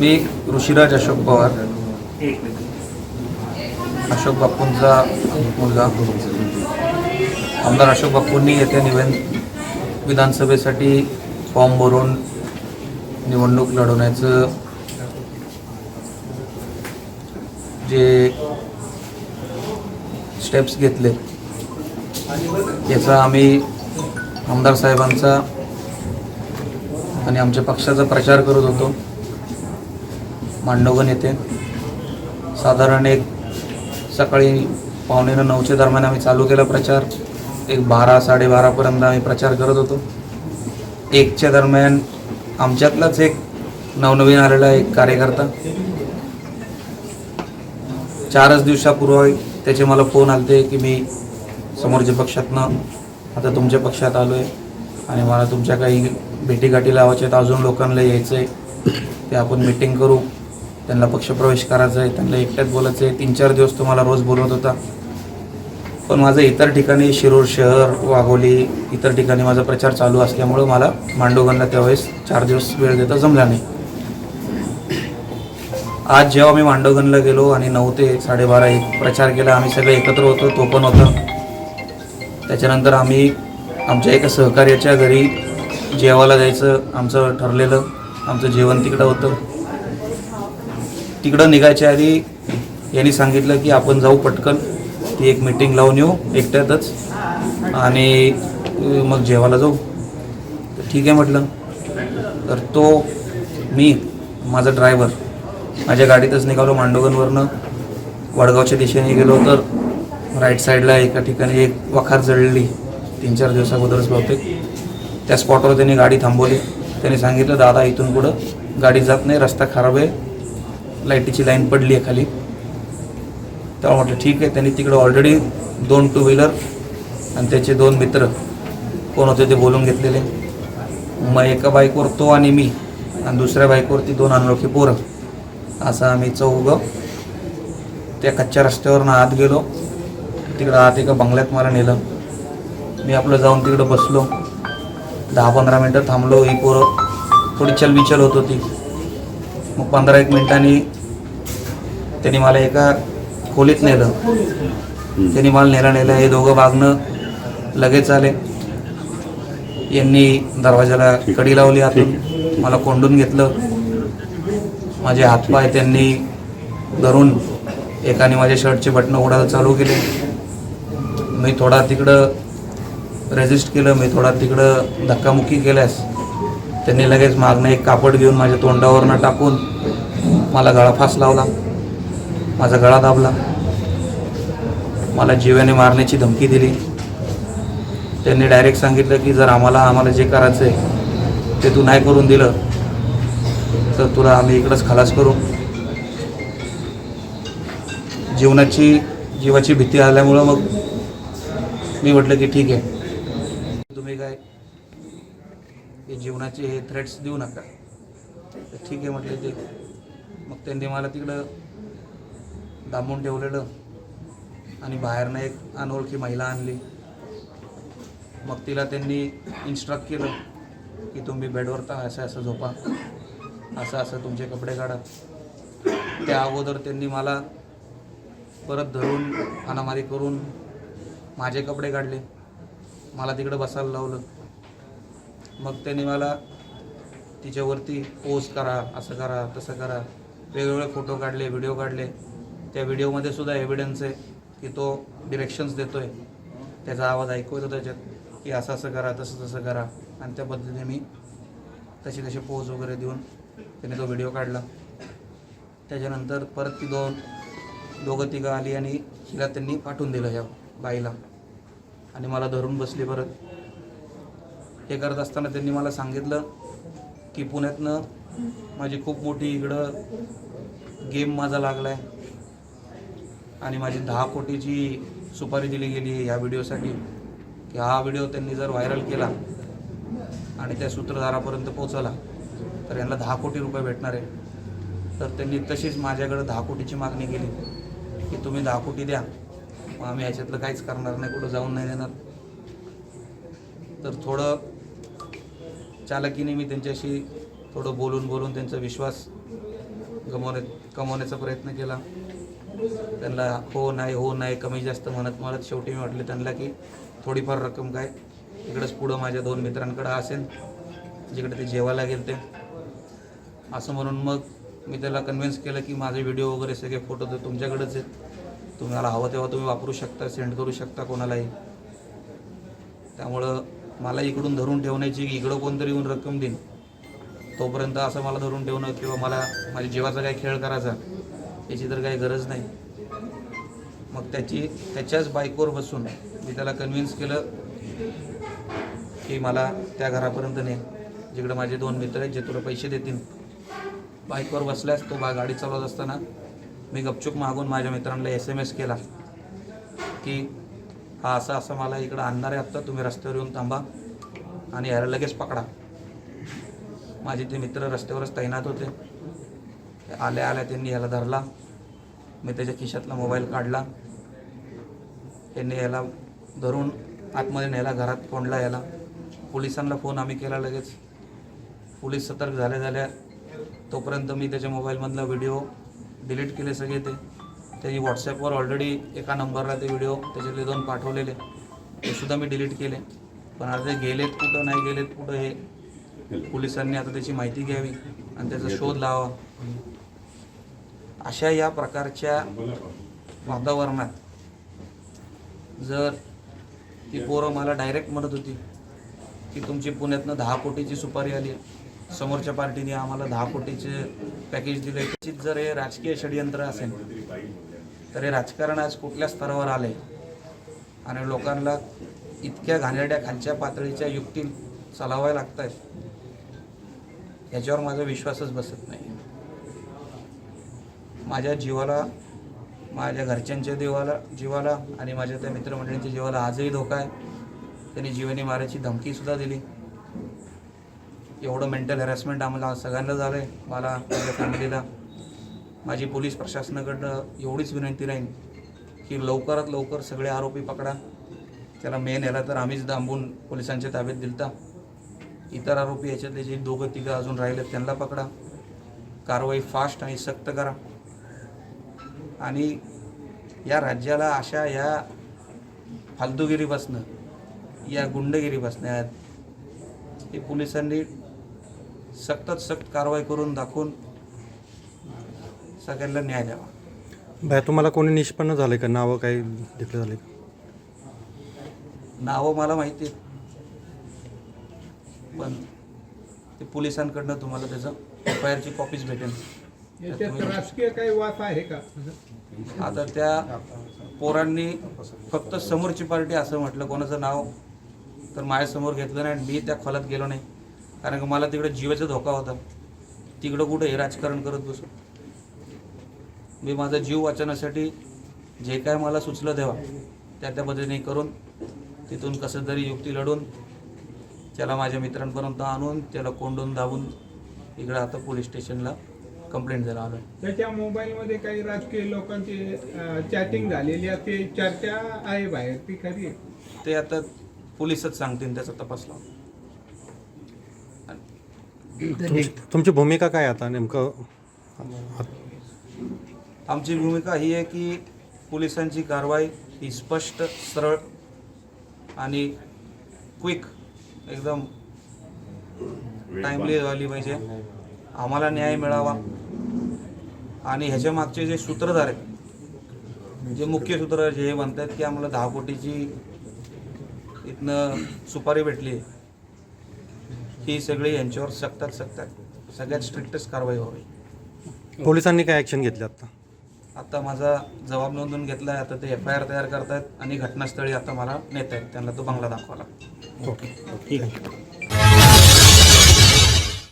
मी ऋषीराज अशोक पवार. अशोक बाप्पूंचा मुलगा. आमदार अशोक बाप्पूंनी येत्या निवेद विधानसभेसाठी फॉर्म भरून निवडणूक लढवण्याचं जे स्टेप्स घेतले याचा आम्ही आमदार साहेबांचा आणि आमच्या पक्षाचा प्रचार करत होतो. मांडवगण येथे साधारण एक सकाळी पावणेनं नऊच्या दरम्यान आम्ही चालू केला प्रचार. एक बारा साडेबारापर्यंत आम्ही प्रचार करत होतो. एकच्या दरम्यान आमच्यातलाच एक नवनवीन आलेला एक कार्यकर्ता. चारच दिवसापूर्वी त्याचे मला फोन आलते की मी समोरच्या पक्षातनं आता तुमच्या पक्षात आलो आहे आणि मला तुमच्या काही भेटीगाठी लावायच्या आहेत. अजून लोकांना यायचं आहे ते आपण मिटिंग करू. त्यांना पक्षप्रवेश करायचा आहे त्यांना एकट्यात बोलायचं आहे. तीन चार दिवस तुम्हाला रोज बोलवत होता. पण माझं इतर ठिकाणी शिरूर शहर वाघोली इतर ठिकाणी माझा प्रचार चालू असल्यामुळं मला मांडोगनला त्यावेळेस चार दिवस वेळ देता जमला नाही. आज जेव्हा मी मांडोगनला गेलो आणि नऊ ते साडेबारा एक प्रचार केला आम्ही सगळे एकत्र होतो तो पण होता. त्याच्यानंतर आम्ही आमच्या एका सहकार्याच्या घरी जेवायला जायचं आमचं ठरलेलं आमचं जेवण तिकडं होतं. तिकडं निघायच्या आधी यांनी सांगितलं की आपण जाऊ पटकन. ती एक मीटिंग लावून येऊ एकट्यातच. आणि मग जेवायला जाऊ. तर ठीक आहे म्हटलं. तर तो मी माझा ड्रायव्हर माझ्या गाडीतच निघालो मांडोगनवरनं वडगावच्या दिशेने गेलो तर राईट साईडला एका ठिकाणी एक वखार जळली. तीन चार दिवसाअगोदरच बहुतेक. त्या स्पॉटवर त्यांनी गाडी थांबवली. त्यांनी सांगितलं दादा इथून पुढं गाडी जात नाही. रस्ता खराब आहे. लाईटीची लाईन पडली आहे खाली. तेव्हा म्हटलं ठीक आहे. त्यांनी तिकडं ऑलरेडी दोन टू व्हीलर आणि त्याचे दोन मित्र कोण होते ते बोलून घेतलेले. मग एका बाईकवर तो आणि मी आणि दुसऱ्या बाईकवरती दोन अनोळखी पोरं. असं आम्ही चौघं त्या कच्च्या रस्त्यावरनं आत गेलो. तिकडं आत एका बंगल्यात मला नेलं. मी आपलं जाऊन तिकडं बसलो. दहा पंधरा मिनटं थांबलो. ही पोरं थोडी चलबिचल होत होती. मग पंधरा एक मिनिटांनी त्यांनी मला एका खोलीत नेलं. त्यांनी मला नेला नेलं हे दोघं वागणं लगेच आले. यांनी दरवाजाला कडी लावली आतून. मला कोंडून घेतलं. माझे हातपाय त्यांनी धरून एकाने माझ्या शर्टचे बटणं ओढायला चालू केले. मी थोडा तिकडं रेजिस्ट केलं मी थोडा तिकडं धक्कामुक्की केल्यास त्यांनी लगेच मागणं एक कापड घेऊन माझ्या तोंडावरनं टाकून मला गळा फास लावला. माझा गळा दाबला. मला जीवाने मारण्याची धमकी दिली. त्यांनी डायरेक्ट सांगितलं की जर आम्हाला आम्हाला जे करायचं आहे ते तू नाही करून दिलं तर तुला आम्ही इकडंच खलास करू. जीवनाची जीवाची भीती आल्यामुळं मग मी म्हटलं की ठीक आहे. तुम्ही काय हे जीवनाचे हे थ्रेट्स देऊ नका. तर ठीक आहे म्हटलं ते. मग त्यांनी मला तिकडं दाबून ठेवलेलं आणि बाहेरनं एक अनोळखी महिला आणली. मग तिला त्यांनी इन्स्ट्रक्ट केलं की तुम्ही बेडवर तर असं असं झोपा असं असं तुमचे कपडे काढा. त्या अगोदर त्यांनी मला परत धरून हाणामारी करून माझे कपडे काढले. मला तिकडं बसायला लावलं. मग त्यांनी मला तिच्यावरती पोस्ट करा असं करा तसं करा. वेगवेगळे फोटो काढले व्हिडिओ काढले. त्या व्हिडिओमध्ये सुद्धा एव्हिडन्स आहे की तो डिरेक्शन्स देतो आहे त्याचा आवाज ऐकू येतो त्याच्यात की असं असं करा तसं तसं करा. आणि त्या पद्धतीने मी तशी तसे पोज वगैरे देऊन त्याने तो व्हिडिओ काढला. त्याच्यानंतर परत ती दोन दोघं तिघं आली आणि हिला त्यांनी पाठवून दिलं ह्या बाईला. आणि मला धरून बसली परत. हे करत असताना त्यांनी मला सांगितलं की पुण्यातनं माझी खूप मोठी इकडं गेम माझा लागला आहे आणि माझी दहा कोटीची सुपारी दिली गेली या ह्या व्हिडिओसाठी. की हा व्हिडिओ त्यांनी जर व्हायरल केला आणि त्या सूत्रधारापर्यंत पोचवला तर यांना दहा कोटी रुपये भेटणार आहे. तर त्यांनी तशीच माझ्याकडे दहा कोटीची मागणी केली की तुम्ही दहा कोटी द्या. मग आम्ही ह्याच्यातलं काहीच करणार नाही कुठं जाऊन नाही देणार. तर थोडं चालकीने मी त्यांच्याशी थोडं बोलून बोलून त्यांचा विश्वास गमवण्या कमवण्याचा प्रयत्न केला. त्यांना हो नाही हो नाही कमी जास्त म्हणत म्हणत शेवटी मी म्हटले त्यांना की थोडीफार रक्कम काय? इकडंच पुढं माझ्या दोन मित्रांकडं असेल जिकडे ते जेवायला गेले ते असं म्हणून मग मी त्याला कन्व्हिन्स केलं की माझे व्हिडिओ वगैरे सगळे फोटो तर तुमच्याकडेच आहेत. तुम्हाला हवं तेव्हा तुम्ही वापरू शकता सेंड करू शकता कोणालाही. त्यामुळं मला इकडून धरून ठेवण्याची की इकडं कोणतरी येऊन रक्कम देईन. तोपर्यंत असं मला धरून ठेवणं किंवा मला माझ्या जीवाचा काही खेळ करायचा याची तर काही गरज नाही. मग त्याची त्याच्याच बाईकवर बसून मी त्याला कन्व्हिन्स केलं की मला त्या घरापर्यंत ने जिकडे माझे दोन मित्र आहेत जे तुला पैसे देतील. बाईकवर बसल्यास तो बा गाडी चालवत असताना मी गपचूप मागून माझ्या मित्रांना एस एम एस केला की हा असं असं मला इकडं आणणार आहे आत्ता तुम्ही रस्त्यावर येऊन थांबा आणि यार लगेच पकडा. माझे ते मित्र रस्त्यावरच तैनात होते. आल्या आल्या त्यांनी याला धरला. मी त्याच्या खिशातला मोबाईल काढला. त्यांनी याला धरून आतमध्ये न्यायला घरात कोंडला याला पोलिसांना फोन आम्ही केला लगेच. पोलीस सतर्क झाल्या झाल्या तोपर्यंत मी त्याच्या मोबाईलमधला व्हिडिओ डिलीट केले सगळे ते. त्यांनी व्हॉट्सॲपवर ऑलरेडी एका नंबरला ते व्हिडिओ त्याच्यातले दोन पाठवलेले. ते सुद्धा मी डिलीट केले. पण आता ते गेलेत कुठं नाही गेलेत कुठं हे पोलिसांनी आता त्याची माहिती घ्यावी. आणि त्याचा शोध लावा. अशा या प्रकारच्या वातावरणात जर ती पोरं मला डायरेक्ट म्हणत होती की तुमची पुण्यातनं दहा कोटीची सुपारी आली समोरच्या पार्टीने आम्हाला दहा कोटीचे पॅकेज दिले. जर हे राजकीय षडयंत्र असेल तर हे राजकारण आज कुठल्या स्तरावर आले आणि लोकांना इतक्या घाणेरड्या खालच्या पातळीच्या युक्ती चालवाव्या लागत आहेत याच्यावर माझा विश्वासच बसत नाही. माझ्या जीवाला माझ्या घरच्यांच्या जीवाला जीवाला आणि माझ्या त्या मित्रमंडळींच्या जीवाला आजही धोका आहे. त्यांनी जीवनी मारायची धमकीसुद्धा दिली. एवढं मेंटल हॅरॅसमेंट आम्हाला सगळ्यांना झालं आहे मला माझ्या फॅमिलीला माझी पोलीस प्रशासनाकडनं एवढीच विनंती राहील की लवकरात लवकर सगळे आरोपी पकडा. त्याला मेन याला तर आम्हीच दांबून पोलिसांच्या ताब्यात दिलता. इतर आरोपी याच्यातले जे दोघं तिघं अजून राहिले त्यांना पकडा. कारवाई फास्ट आणि सक्त करा. आणि या राज्याला अशा या फालतुगिरीपासनं या गुंडगिरीपासनं या हे पोलिसांनी सख्तच सक्त कारवाई करून दाखवून सगळ्यांना न्याय द्यावा. बाय तुम्हाला कोणी निष्पन्न झाले का? नावं काही डिक्लेअर झाले का? नावं मला माहिती आहेत. पण ते पोलिसांकडनं तुम्हाला त्याचं एफ आय आरची कॉपीज भेटेल याच्यात राजकीय काही आहे का? आता त्या पोरांनी फक्त समोरची पार्टी असं म्हटलं कोणाचं नाव तर माझ्यासमोर घेतलं नाही आणि मी त्या खोलात गेलो नाही. कारण की मला तिकडे जीवाचा धोका होता. तिकडं कुठं हे राजकारण करत बसू? मी माझा जीव वाचवण्यासाठी जे काय मला सुचलं तेव्हा त्या त्या पद्धतीने करून तिथून कसं तरी युक्ती लढून त्याला माझ्या मित्रांपर्यंत आणून त्याला कोंडून दाबून इकडं आता पोलीस स्टेशनला कंप्लेंट द्यायला आलो त्याच्या मोबाईलमध्ये काही राजकीय लोकांची चॅटिंग झालेली आहे. ते चर्चा आहे बाहेर ती खरी आहे. ते आता पोलीसच सांगतील त्याचा तपास लावून तुमची भूमिका काय आता? नेमकं आमची भूमिका ही आहे की पोलिसांची कारवाई ही स्पष्ट सरळ आणि क्विक एकदम टाईमली झाली पाहिजे. आम्हाला न्याय मिळावा. आणि ह्याच्या मागचे जे सूत्रधार आहेत जे मुख्य सूत्रधार जे हे म्हणतात की आम्हाला दहा कोटीची इथनं सुपारी भेटली ही सगळी यांच्यावर सक्तात सक्तात सगळ्यात स्ट्रिक्टेस्ट कारवाई व्हावी. पोलिसांनी काय ॲक्शन घेतली आता? आता माझा जबाब नोंदवून घेतला आहे आता ते एफ आय आर तयार करतायत आणि घटनास्थळी आता मला नेत आहेत त्यांना तो बंगला दाखवाला ओके. ठीक आहे